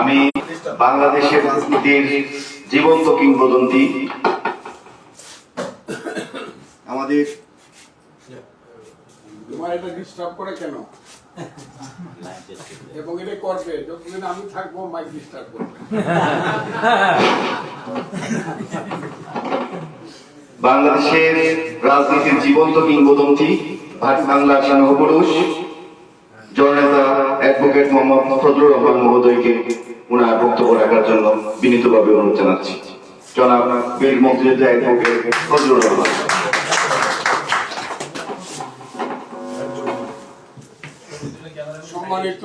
আমি বাংলাদেশের রাজনীতির জীবন্ত কিংবদন্তি। আমাদের তোমার এটা ডিস্টার্ব করে কেন? এবং এটা করবে যতদিন আমি থাকব মাইক ডিস্টার্ব করবে। বাংলাদেশের রাজনীতির জীবন্ত কিংবদন্তি ভারত বাংলার জননেতা অ্যাডভোকেট মোহাম্মদ ফজলুর রহমান মহোদয়কে ওনার বক্তব্য রাখার জন্য বিনীতভাবে অনুরোধ জানাচ্ছি। জনাব বীর মুক্তিযোদ্ধা অ্যাডভোকেট ফজলুর রহমান। সম্মানিত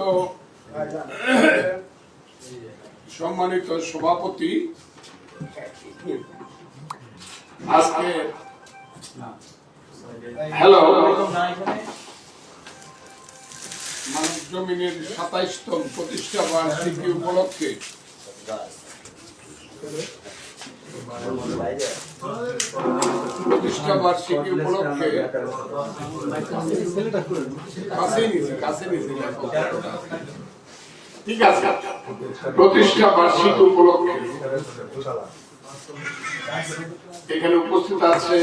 সম্মানিত সভাপতি, আজকে হ্যালো মানব জমিনের সাতাইশতম প্রতিষ্ঠা বার্ষিকী উপলক্ষে। প্রতিষ্ঠা বার্ষিকী উপলক্ষে ঠিক আছে। প্রতিষ্ঠা বার্ষিকী উপলক্ষে এখানে উপস্থিত আছে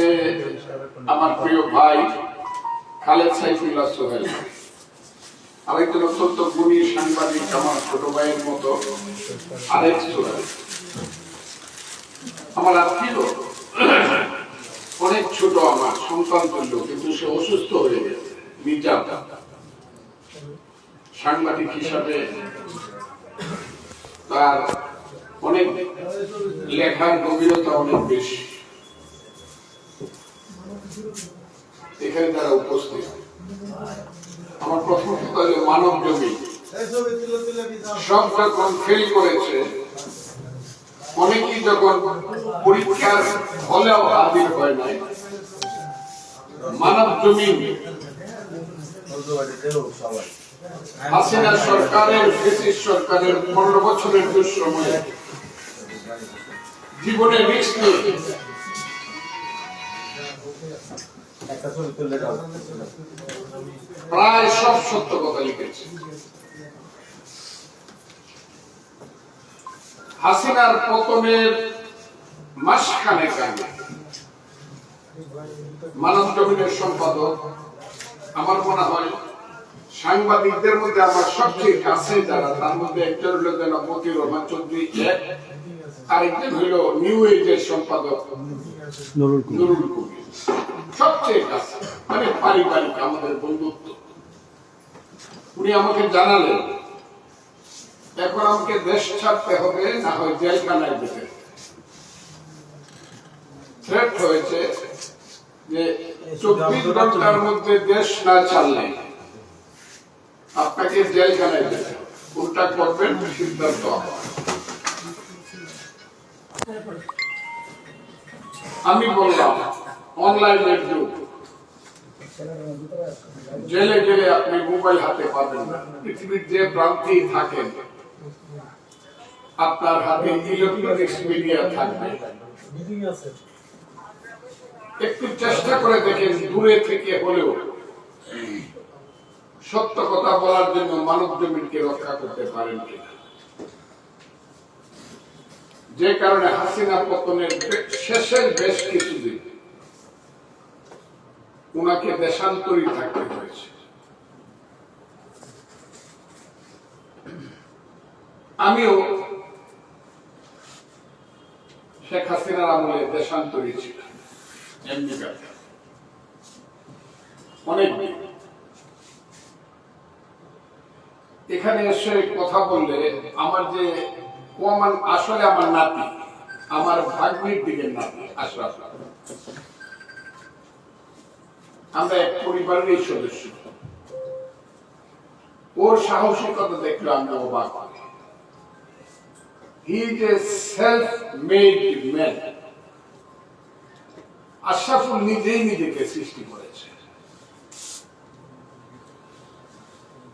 আমার প্রিয় ভাই খালেদ সাইফুল্লাহ সোহেল। আরেকজন অত্যন্ত গুণী সাংবাদিক আমার ছোট ভাইয়ের মতো, আরেক আমার আত্মীয়, অনেক ছোট আমার সন্তান তুল্য কিন্তু সে অসুস্থ হয়ে মির্জা সাংবাদিক হিসাবে তার অনেক লেখার গভীরতা অনেক বেশি। এখানে তারা উপস্থিত। আমার প্রথম কথা হলো মানব জমি। সব যখন ফেল করেছে, অনেকেই যখন পরীক্ষার হলেও হাজির হয় নাই, মানব জমি হাসিনা সরকারের, ব্রিটিশ সরকারের পনেরো বছরের দুঃসময়ে জীবনে রিস্ক নিয়ে প্রায় সব সত্য কথা লিখেছে। হাসিনার পতনের মাসখানেক আগে মানব জমিনের সম্পাদক, আমার মনে হয় সাংবাদিকদের মধ্যে আমার সবচেয়ে কাছে যারা, তার মধ্যে একজন হলো যেন মতিউর রহমান চৌধুরী এক আরেকজন হইল নিউ এজের সম্পাদক। নুরুল সবচেয়ে কাছে মানে পারিবারিক আমাদের বন্ধুত্ব। উনি আমাকে জানালেন এখন আমাকে দেশ ছাড়তে হবে না হয় জেলখানায় যেতে থ্রেট হয়েছে যে চব্বিশ ঘণ্টার মধ্যে দেশ না চাললে আপনাকে জেলখানায় যেতে হবে। কোনটা করবেন সিদ্ধান্ত আপনার। আমি বললাম অনলাইনের যুগ। জেলে গেলে আপনি মোবাইল হাতে পাবেন না। পৃথিবীর যে প্রান্তেই থাকেন আপনার হাতে ইলেকট্রনিক্স মিডিয়া থাকবে। একটু চেষ্টা করে দেখেন, দূরে থেকে হলেও। সত্য কথা বলার জন্য মানব জমিনকে রক্ষা করতে পারেন কিনা। যে কারণে হাসিনা পতনের শেষের বেশ কিছুদিন উনাকে দেশান্তরী থাকতে হয়েছে। আমিও শেখ হাসিনার আমলে দেশান্তরী ছিলাম। অনেক। এখানে এসে কথা বললে আমার যে ও আমার আসলে আমার নাতি, আমার ভাগ্নির দিকে নাতি আমরা এক পরিবারেরই সদস্য। ওর সাহসিকতা দেখলে আমি অবাক he is a self made man Ashraful নিজেই নিজেকে সৃষ্টি করেছে।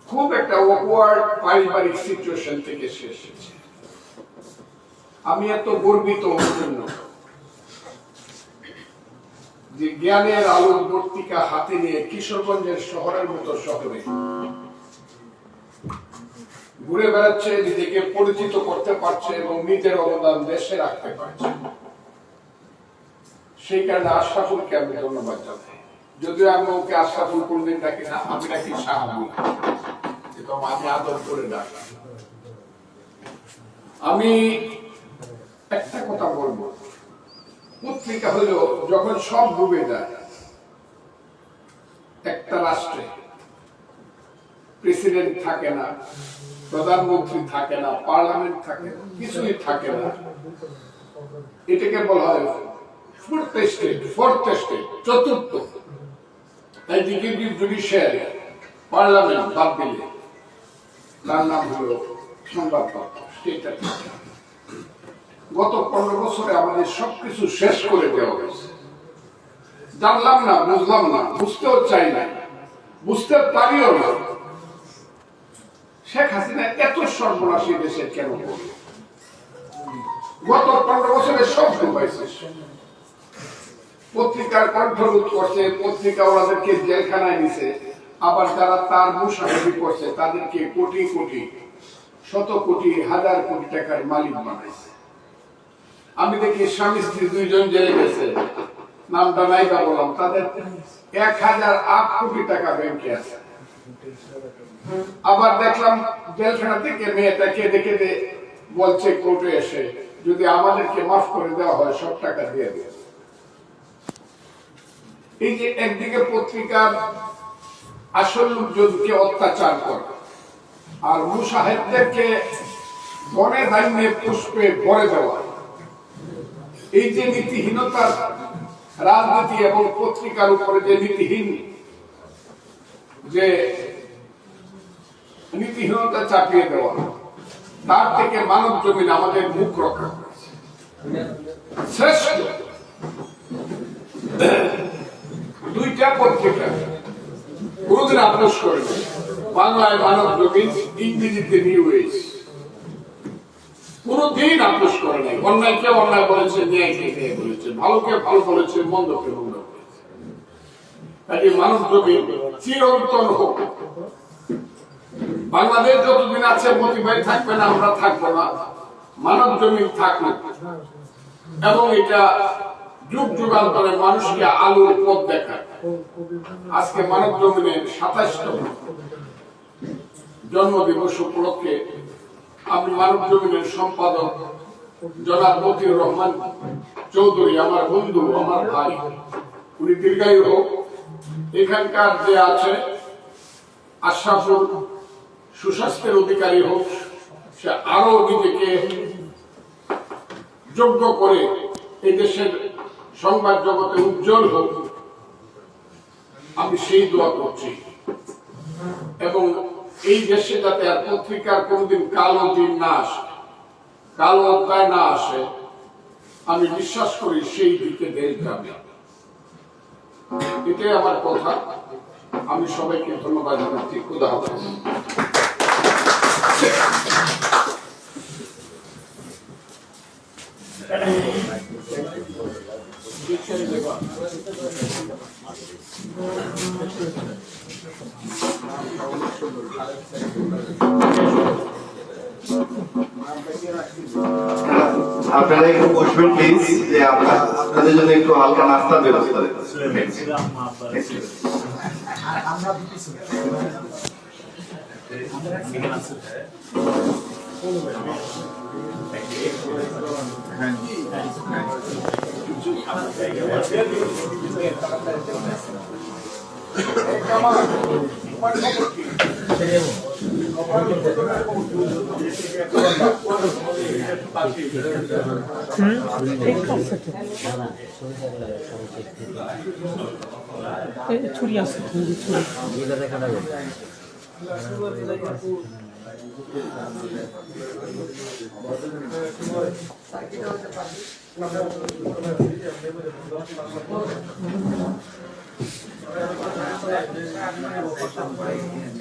খুব একটা অকওয়ার্ড পারিবারিক সিচুয়েশন থেকে সে এসেছে। আমি এত গর্বিত যে জ্ঞানের আলোর বর্তিকা হাতে নিয়ে কিশোরগঞ্জের শহরের মতো শহরে ঘুরে বেড়াচ্ছে, নিজেকে পরিচিত করতে পারছে এবং নিজের অবদান দেশে রাখতে পারছে। সেই কারণে আশরাফুলকে আমি ধন্যবাদ জানাই। যদিও আমি ওকে আশরাফুল কোনদিন ডাকি না, আমি নাকি কিন্তু আমি আদর করে ডাকি। আমি একটা কথা বলব। পত্রিকা হলো যখন সব ডুবে যায়, একটা রাষ্ট্রে প্রেসিডেন্ট থাকে না, প্রধানমন্ত্রী থাকে না, পার্লামেন্ট থাকে না, কিছুই থাকে না। এটাকে বলা হয় ফোর্থ স্টেট ফোর্থ স্টেট চতুর্থ। এক্সিকিউটিভ জুডিশিয়ারি পার্লামেন্ট বাদ দিলে, তার নাম হলো সংবাদপত্র স্টেট গত পনেরো বছরে আমাদের সবকিছু শেষ করে দেওয়া হয়েছে। জানলাম না, বুঝলাম না, বুঝতেও চাই না বুঝতে পারিও না। শেখ হাসিনা এত সর্বনাশী দেশে কেন গত পনেরো বছরে সব ডুবাইছে পত্রিকার কণ্ঠরোধ করছে, পত্রিকা ওনাদেরকে জেলখানায় নিছে আবার যারা তার মুসাফিরি করছে, তাদেরকে কোটি কোটি, শত কোটি, হাজার কোটি টাকার মালিক বানাইছে। আমি দেখি স্বামী স্ত্রী দুইজন জেলে গেছে। নামটা নাই বা বললাম। তাদের এক হাজার আট কোটি টাকা ব্যাংকে আছে। আবার দেখলাম জেলখানা থেকে মেয়েটা কেঁদে কেঁদে বলছে, কোর্টে এসে যদি আমাদেরকে মাফ করে দেওয়া হয়, সব টাকা দিয়ে দেবে এই যে একদিকে পত্রিকার আসল লোকজনকে অত্যাচার করে, আর মুসাহেবদেরকে বনে ধান্যে পুষ্পে ভরে দেওয়া এই যে নীতিহীনতার রাজনীতি এবং পত্রিকার উপরে যে নীতিহীন যে নীতিহীনতা চাপিয়ে দেওয়া, তার থেকে মানব জমিন আমাদের মুখ রক্ষা করেছে। শ্রেষ্ঠ। দুইটা পত্রিকা। কোনদিন আপোষ করে বাংলায় মানব জমিন, ইংরেজিতে নিউ এজ কোনদিন আপোষ করে নাই। অন্যায়কে অন্যায় বলেছে, ন্যায়কে ন্যায় বলেছে। ভালোকে ভালো বলেছে মন্দ মানব জমিন চিরন্তন হোক, বাংলাদেশ যতদিন আছে মতিবাই থাকবে না, আমরা থাকব না। মানব জমিন থাকবে এবং এটা যুগ যুগান্তরে মানুষকে আলোর পথ দেখায়। আজকে মানব জমিনের সাতাশতম জন্ম দিবস উপলক্ষে আমি মানব জমিনের সম্পাদক জনাব মতিউর রহমান চৌধুরী, আমার বন্ধু, আমার ভাই। উনি দীর্ঘায়ু হোক, এখানকার যে আছে, আশরাফুল সুস্বাস্থ্যের অধিকারী হোক, সে আরও নিজেকে যোগ্য করে এই দেশের সংবাদ জগতে উজ্জ্বল হোক, আমি সেই দোয়া করছি। এবং এই দেশে যাতে আর পত্রিকার কোনদিন কালো দিন না আসে কালো অধ্যায় না আসে, আমি বিশ্বাস করি সেই দিকে দেশ যাবে এটাই আমার কথা। আমি সবাইকে ধন্যবাদ জানাচ্ছি। খুদা হাফেজ। আপনারা একটু বসবেন প্লিজ যে আপনাদের জন্য একটু হালকা নাস্তার ব্যবস্থা Hı? Tek kasatı. E, tur yastıklı bir tur. Thank you.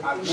আগে